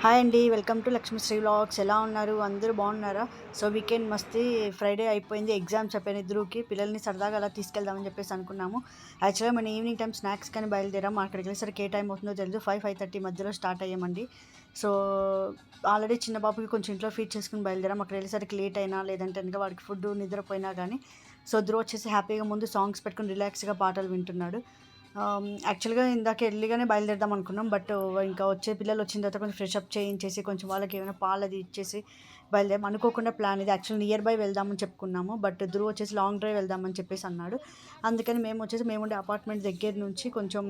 Hi అండి welcome to Lakshmi Sri vlogs. ఎలా ఉన్నారు? అందరూ బాగున్నారా? సో వీకెండ్ మస్తీ ఫ్రైడే అయిపోయింది ఎగ్జామ్స్ అయిపోయిన ఇద్దరుకి. పిల్లల్ని సరదాగా అలా తీసుకెళ్దామని చెప్పేసి అనుకున్నాము. యాక్చువల్గా మన ఈవినింగ్ టైం స్నాక్స్ కానీ బయలుదేరాము అక్కడికి వెళ్ళేసరికి ఏ టైం అవుతుందో తెలియదు ఫైవ్ ఫైవ్ థర్టీ మధ్యలో స్టార్ట్ అయ్యామండి. సో ఆల్రెడీ చిన్న బాబుకి కొంచెం ఇంట్లో ఫీడ్ చేసుకుని బయలుదేరాం. అక్కడ వెళ్ళేసరికి లేట్ అయినా లేదంటే ఇంకా వాడికి ఫుడ్ నిద్రపోయినా కానీ. సో ధ్రువ వచ్చేసి హ్యాపీగా ముందు సాంగ్స్ పెట్టుకుని రిలాక్స్గా పాటలు వింటున్నాడు. యాక్చువల్గా ఇందాక ఎర్లీగానే బయలుదేరదాం అనుకున్నాం బట్ ఇంకా వచ్చే పిల్లలు వచ్చిన తర్వాత కొంచెం ఫ్రెష్ అప్ చేయించేసి కొంచెం వాళ్ళకి ఏమైనా పాలు అది ఇచ్చేసి బయలుదేరాం అనుకోకుండా ప్లాన్ ఇది. యాక్చువల్ నియర్ బై వెళ్దామని చెప్పుకున్నాము. బట్ ధ్రువ్ వచ్చేసి లాంగ్ డ్రైవ్ వెళ్దామని చెప్పేసి అన్నాడు. అందుకని మేము వచ్చేసి మేము ఉండే అపార్ట్మెంట్ దగ్గర నుంచి కొంచెం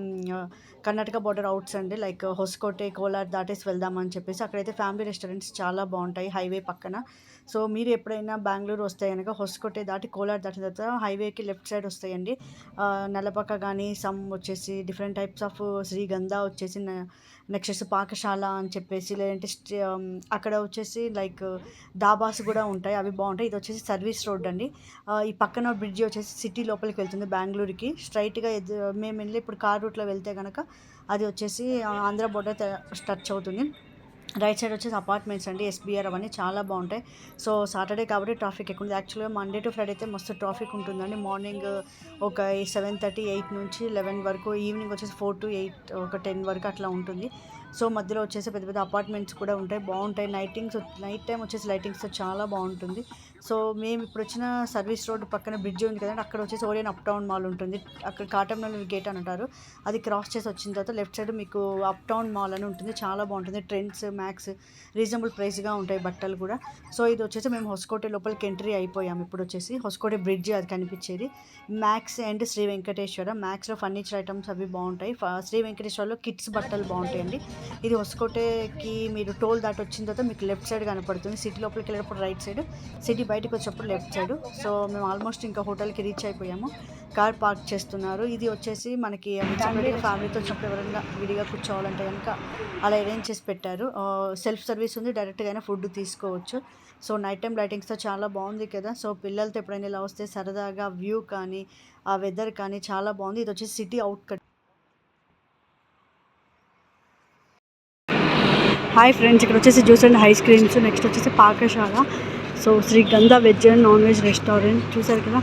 కర్ణాటక బార్డర్ అవుట్స్ అండి. లైక్ హొస్కోటే కోలార్ దాటేసి వెళ్దామని చెప్పేసి అక్కడైతే ఫ్యామిలీ రెస్టారెంట్స్ చాలా బాగుంటాయి హైవే పక్కన. సో మీరు ఎప్పుడైనా బెంగళూరు వస్తే కనుక హొస్కోటే దాటి కోలార్ దాటిన తర్వాత హైవేకి లెఫ్ట్ సైడ్ వస్తాయండి. నలపక్క కానీ సమ్ వచ్చేసి డిఫరెంట్ టైప్స్ ఆఫ్ శ్రీగంధ వచ్చేసి నెక్స్ట్ పాకశాల అని చెప్పేసి లేదంటే అక్కడ వచ్చేసి లైక్ డాబాస్ కూడా ఉంటాయి అవి బాగుంటాయి. ఇది వచ్చేసి సర్వీస్ రోడ్ అండి. ఈ పక్కన బ్రిడ్జి వచ్చేసి సిటీ లోపలికి వెళ్తుంది బెంగళూరుకి. స్ట్రైట్గా మేము వెళ్ళి ఇప్పుడు కార్ రూట్లో వెళ్తే కనుక అది వచ్చేసి ఆంధ్ర బోర్డర్ టచ్ అవుతుంది. రైట్ సైడ్ వచ్చేసి అపార్ట్మెంట్స్ అండి ఎస్బీఆర్ అవన్నీ చాలా బాగుంటాయి. సో సాటర్డే కాబట్టి ట్రాఫిక్ ఎక్కువ ఉంది యాక్చువల్గా మండే టు ఫ్రైడే అయితే మస్తు ట్రాఫిక్ ఉంటుందండి. మార్నింగ్ ఒక సెవెన్ థర్టీ ఎయిట్ నుంచి లెవెన్ వరకు ఈవినింగ్ వచ్చేసి ఫోర్ టు ఎయిట్ ఒక టెన్ వరకు అట్లా ఉంటుంది. సో మధ్యలో వచ్చేసి పెద్ద పెద్ద అపార్ట్మెంట్స్ కూడా ఉంటాయి. బాగుంటాయి. లైటింగ్స్ నైట్ టైం వచ్చేసి లైటింగ్స్తో చాలా బాగుంటుంది. సో మేము ఇప్పుడు వచ్చిన సర్వీస్ రోడ్ పక్కన బ్రిడ్జ్ ఉంది కదండి అక్కడ వచ్చేసి ఓరియన్ అప్ టౌన్ మాల్ ఉంటుంది. అక్కడ కాటంనల్లి గేట్ అని అంటారు. అది క్రాస్ చేసి వచ్చిన తర్వాత లెఫ్ట్ సైడ్ మీకు అప్ టౌన్ మాల్ అని ఉంటుంది. చాలా బాగుంటుంది. ట్రెండ్స్ మ్యాక్స్ రీజనబుల్ ప్రైస్గా ఉంటాయి బట్టలు కూడా. సో ఇది వచ్చేసి మేము హొస్కోటే లోపలికి ఎంట్రీ అయిపోయాము ఇప్పుడు వచ్చేసి హొస్కోటే బ్రిడ్జ్ అది కనిపించేది. Max and Sri Venkateswara. మ్యాక్స్లో furniture items అవి బాగుంటాయి. శ్రీ వెంకటేశ్వరలో కిడ్స్ బట్టలు బాగుంటాయండి. ఇది హొస్కోటేకి మీరు టోల్ దాటి వచ్చిన తర్వాత మీకు లెఫ్ట్ సైడ్ కనపడుతుంది. సిటీ లోపలికి వెళ్ళేటప్పుడు రైట్ సైడ్ సిటీ బయటకు వచ్చేటప్పుడు లెఫ్ట్ సైడ్. సో మేము ఆల్మోస్ట్ ఇంకా హోటల్కి రీచ్ అయిపోయాము. కార్ పార్క్ చేస్తున్నారు. ఇది వచ్చేసి మనకి ఫ్యామిలీతో వచ్చినప్పుడు ఎవరైనా విడిగా కూర్చోవాలంటే కనుక అలా అరేంజ్ చేసి పెట్టారు. సెల్ఫ్ సర్వీస్ ఉంది. డైరెక్ట్గా అయినా ఫుడ్ తీసుకోవచ్చు. సో నైట్ టైం లైటింగ్స్తో చాలా బాగుంది కదా. సో పిల్లలతో ఎప్పుడైనా ఇలా వస్తే సరదాగా వ్యూ కానీ ఆ వెదర్ కానీ చాలా బాగుంది. ఇది వచ్చేసి city out cut hi friends ఇక్కడ వచ్చేసి juice and ice creams next వచ్చేసి Pakashala. So Srigandha veg and non veg restaurant. చూసారు కదా?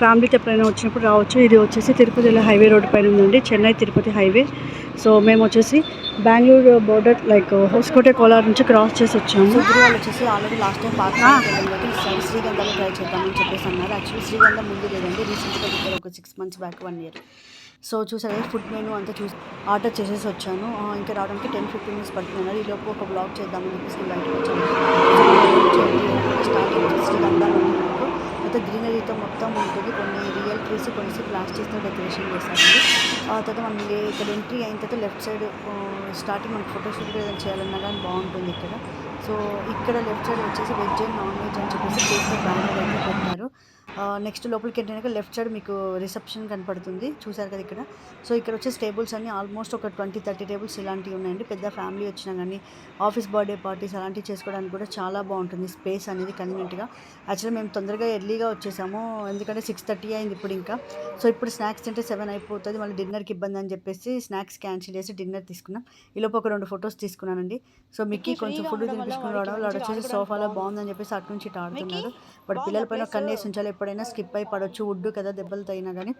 ఫ్యామిలీతో ఎప్పుడైనా వచ్చినప్పుడు రావచ్చు. ఇది వచ్చేసి తిరుపతి హైవే రోడ్ పైన ఉందండి చెన్నై తిరుపతి హైవే. సో మేము వచ్చేసి బెంగళూరు బోర్డర్ లైక్ హోస్కోటే కోలార్ నుంచి క్రాస్ చేసి వచ్చాము. వాళ్ళు వచ్చేసి ఆల్రెడీ లాస్ట్ టైం పాక శ్రీగంధలో ట్రై చేద్దామని చెప్పేసి అన్నారు. యాక్చువల్లీ శ్రీగంధ ముందు లేదండి. రీసెంట్గా ఒక six months back one year so చూసారు ఫుడ్ మెనూ అంతా చూసి ఆర్డర్ చేసేసి వచ్చాను. ఇంకా రావడానికి టెన్ ఫిఫ్టీన్ మినిట్స్ పడుతున్నారు ఈ లోపు ఒక బ్లాగ్ చేద్దామని చెప్పేసి బయటకు వచ్చాను. స్టార్టింగ్ శ్రీగంధ మొత్తం గ్రీనరీతో మొత్తం ఉంటుంది. కొన్ని రియల్ ట్రీస్ కొన్ని ప్లాస్టిక్స్తో డెకరేషన్ చేస్తారండి ఆ తర్వాత మనం ఇక్కడ ఎంట్రీ అయిన తర్వాత లెఫ్ట్ సైడ్ స్టార్టింగ్ మనకి ఫోటోషూట్ ఏదైనా చేయాలన్నా కానీ బాగుంటుంది ఇక్కడ. సో ఇక్కడ లెఫ్ట్ సైడ్ వచ్చేసి వెజ్ అండ్ నాన్ వెజ్ అని చెప్పేసి పేపర్ బ్యానర్ అయితే పెట్టారు. నెక్స్ట్ లోపలికి ఎంట్రైనాక లెఫ్ట్ సైడ్ మీకు రిసెప్షన్ కనపడుతుంది. చూసారు కదా ఇక్కడ. సో ఇక్కడ వచ్చేసి టేబుల్స్ అన్ని ఆల్మోస్ట్ ఒక ట్వంటీ థర్టీ టేబుల్స్ ఇలాంటివి ఉన్నాయండి. పెద్ద ఫ్యామిలీ వచ్చినా కానీ ఆఫీస్ బర్త్డే పార్టీస్ అలాంటివి చేసుకోవడానికి కూడా చాలా బాగుంటుంది స్పేస్ అనేది కన్వీనెంట్గా యాక్చువల్లీ మేము తొందరగా ఎర్లీగా వచ్చేసాము. ఎందుకంటే సిక్స్ థర్టీ అయింది ఇప్పుడు ఇంకా. సో ఇప్పుడు స్నాక్స్ తింటే సెవెన్ అయిపోతుంది. మళ్ళీ డిన్నర్కి ఇబ్బంది అని చెప్పేసి స్నాక్స్ క్యాన్సిల్ చేసి డిన్నర్ తీసుకున్నాం. ఈలోపు ఒక రెండు ఫొటోస్ తీసుకున్నానండి. సో మిక్కీ కొంచెం ఫుడ్ తినిపించుకుని రావడం వాడు వచ్చేసి సోఫాలో బాగుందని చెప్పేసి అటు నుంచి ఇటు ఆడుతున్నారు వాడు పిల్లల పైన కన్నేసి ఉంచాలి. ఎప్పుడైనా స్కిప్ అయి పడవచ్చు వుడ్ కదా దెబ్బలు తగినా కానీ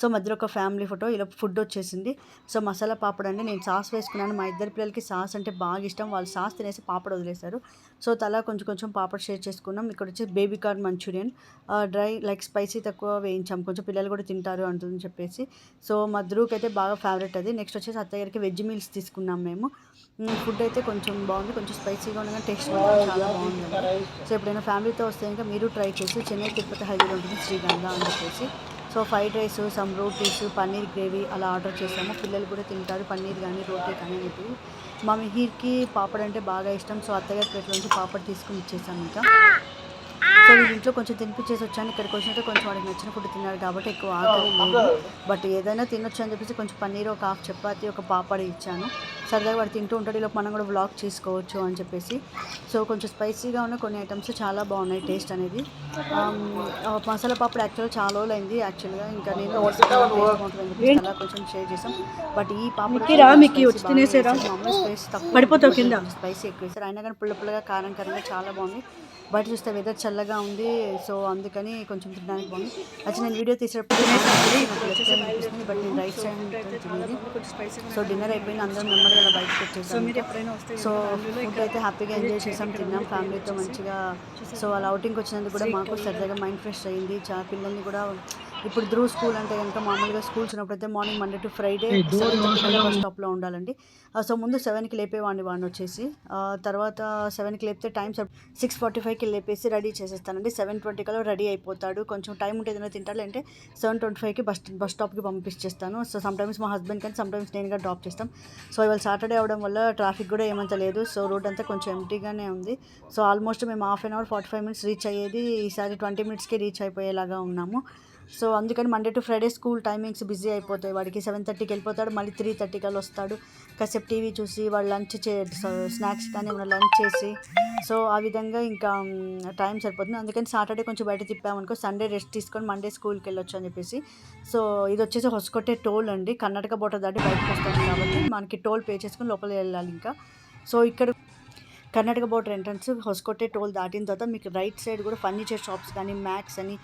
సో మధ్యలో ఒక ఫ్యామిలీ ఫోటో ఇలా ఫుడ్ వచ్చేసింది. సో మసాలా పాపడ్ అండి. నేను సాస్ వేసుకున్నాను. మా ఇద్దరు పిల్లలకి సాస్ అంటే బాగా ఇష్టం. వాళ్ళు సాస్ తినేసి పాపడ్ వదిలేశారు. సో తలా కొంచెం కొంచెం పాపడ్ షేర్ చేసుకున్నాం. ఇక్కడ వచ్చి baby corn Manchurian. Dry like spicy తక్కువ వేయించాం. కొంచెం పిల్లలు కూడా తింటారు అంటుందని చెప్పేసి. సో మా అయితే బాగా ఫేవరెట్ అది. నెక్స్ట్ వచ్చేసి అత్తయ్యకి వెజ్ మీల్స్ తీసుకున్నాం మేము. ఫుడ్ అయితే కొంచెం బాగుంది. కొంచెం స్పైసీగా ఉండగా టేస్ట్ చాలా బాగుంది. సో ఎప్పుడైనా ఫ్యామిలీతో వస్తే ఇంకా మీరు ట్రై చేసి చెన్నై తిరుపతి హైవేలో ఉంటుంది శ్రీగంధ అని చెప్పేసి. So fried rice some rotis paneer gravy అలా ఆర్డర్ చేసాము పిల్లలు కూడా తింటారు. పన్నీర్ కానీ రోటీ కానీ అనేవి మా మిహీర్కి పాపడ్ అంటే బాగా ఇష్టం. సో అత్తగారి ప్లేట్లో నుంచి పాపడ్ తీసుకుని ఇచ్చేసాము ఇంకా. ఇంట్లో కొంచెం తినిపించేసి వచ్చాను. ఇక్కడికి వచ్చినట్టు కొంచెం వాడికి నచ్చిన ఫుడ్ తిన్నారు కాబట్టి ఎక్కువ ఆకలి లేదు. బట్ ఏదైనా తినొచ్చు అని చెప్పేసి కొంచెం పన్నీర్ ఒక హాఫ్ చపాతి ఒక పాపడ్ ఇచ్చాను. సరదాగా వాడు తింటూ ఉంటాడు. ఇలా మనం కూడా వ్లాగ్ చేసుకోవచ్చు అని చెప్పేసి. సో కొంచెం స్పైసీగా ఉన్న కొన్ని ఐటమ్స్ చాలా బాగున్నాయి టేస్ట్ అనేది. ఆ మసాలా పాపడ్ యాక్చువల్గా చాలా రోజులు అయింది యాక్చువల్గా ఇంకా నేను అలా కొంచెం షేర్ చేసాం. బట్ ఈ పాపడ్. స్పైసీ ఎక్కువ. వేసారు అయినా కానీ పుల్ల పుల్లగా కారం కారంగా చాలా బాగుంది. బయట చూస్తే వెదర్ చల్లగా ఉంది సో అందుకని కొంచెం తినడానికి బాగుంది. వచ్చి నేను వీడియో తీసేటప్పుడు అనిపిస్తుంది బట్ నేను రైట్ సైడ్ తినేది. సో డిన్నర్ అయిపోయింది అందరం నెమ్మదిగా అలా బయటకు వచ్చేసాం. సో ఫుడ్ అయితే హ్యాపీగా ఎంజాయ్ చేసాం తిన్నాం. ఫ్యామిలీతో మంచిగా. సో అలా అవుటింగ్కి వచ్చినందుకు కూడా మాకు సరదాగా మైండ్ ఫ్రెష్ అయ్యింది. చాలా పిల్లల్ని కూడా ఇప్పుడు ధ్రువ్ స్కూల్ అంటే కనుక మామూలుగా స్కూల్స్ ఉన్నప్పుడు అయితే morning Monday to Friday bus స్టాప్లో ఉండాలండి. సో ముందు సెవెన్కి లేపేవాడిని వాడిని వచ్చేసి. తర్వాత సెవెన్కి లేపితే టైం సిక్స్ ఫార్టీ ఫైవ్కి లేపేసి రెడీ చేసేస్తానండి. సెవెన్ ట్వంటీ కల్లా రెడీ అయిపోతాడు. కొంచెం టైం ఉంటే ఏదైనా తింటాడు అంటే సెవెన్ ట్వంటీ ఫైవ్కి బస్ బస్ స్టాప్కి పంపించేస్తాను. సో సమ్ టైమ్స్ మా హస్బెండ్ కానీ సమ్ టైమ్స్ నేనుగా డ్రాప్ చేస్తాం. సో ఇవాళ సాటర్డే అవడం వల్ల ట్రాఫిక్ కూడా ఏమంత లేదు. సో రోడ్ అంతా కొంచెం ఎంటీగానే ఉంది. సో ఆల్మోస్ట్ మేము half an hour forty five minutes reach అయ్యేది ఈసారి ట్వంటీ మినిట్స్కి రీచ్ అయిపోయేలాగా ఉన్నాము. సో అందుకని Monday to Friday school timings busy అయిపోతాయి. వాడికి సెవెన్ థర్టీకి వెళ్ళిపోతాడు మళ్ళీ త్రీ థర్టీకి అలా వస్తాడు. కాసేపు టీవీ చూసి వాడు లంచ్ చే స్నాక్స్ కానీ ఏమైనా లంచ్ చేసి సో ఆ విధంగా ఇంకా టైం సరిపోతుంది. అందుకని సాటర్డే కొంచెం బయట తిప్పామనుకో సండే రెస్ట్ తీసుకొని మండే స్కూల్కి వెళ్ళొచ్చు అని చెప్పేసి. సో ఇది వచ్చేసి హొసకొట్టే టోల్ అండి. కర్ణాటక బోర్డర్ దాటి బయటకు వస్తుంది కాబట్టి మనకి టోల్ పే చేసుకొని లోపల వెళ్ళాలి ఇంకా. సో ఇక్కడ Karnataka border entrance Hoskote toll దాటిన తర్వాత మీకు రైట్ సైడ్ కూడా ఫర్నిచర్ షాప్స్ కానీ మ్యాక్స్ అని.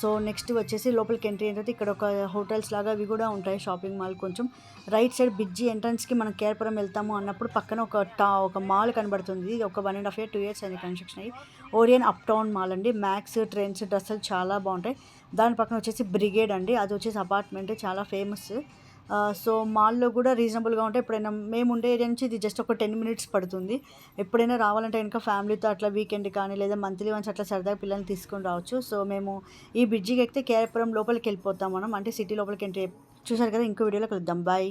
సో నెక్స్ట్ వచ్చేసి లోపలికి ఎంట్రీ అయిన తర్వాత ఇక్కడ ఒక హోటల్స్ లాగా అవి కూడా ఉంటాయి షాపింగ్ మాల్ కొంచెం. రైట్ సైడ్ బిజ్జి ఎంట్రన్స్కి మనం కేర్పురం వెళ్తాము అన్నప్పుడు పక్కన ఒక టా ఒక మాల్ కనబడుతుంది. ఇది ఒక one and half year two years అయింది కన్స్ట్రక్షన్ అయ్యి. ఓరియన్ అప్ టౌన్ మాల్ అండి. మ్యాక్స్ ట్రెండ్స్ డ్రెస్సులు చాలా బాగుంటాయి. దాని పక్కన వచ్చేసి బ్రిగేడ్ అండి. అది వచ్చేసి అపార్ట్మెంట్ చాలా ఫేమస్. సో మాల్లో కూడా రీజనబుల్గా ఉంటాయి ఎప్పుడైనా మేము ఉండే ఏరియా నుంచి ఇది జస్ట్ ఒక టెన్ మినిట్స్ పడుతుంది. ఎప్పుడైనా రావాలంటే ఇంకా ఫ్యామిలీతో అట్లా వీకెండ్ కానీ లేదా మంత్లీ వన్స్ అట్లా సరదాగా పిల్లల్ని తీసుకొని రావచ్చు. సో మేము ఈ బ్రిడ్జికి ఎక్కితే కేరపురం లోపలికి వెళ్ళిపోతాం మనం. అంటే సిటీ లోపలికి ఎంట్రీ చూసారు కదా ఇంకో వీడియోలో కలుద్దాం. బాయ్.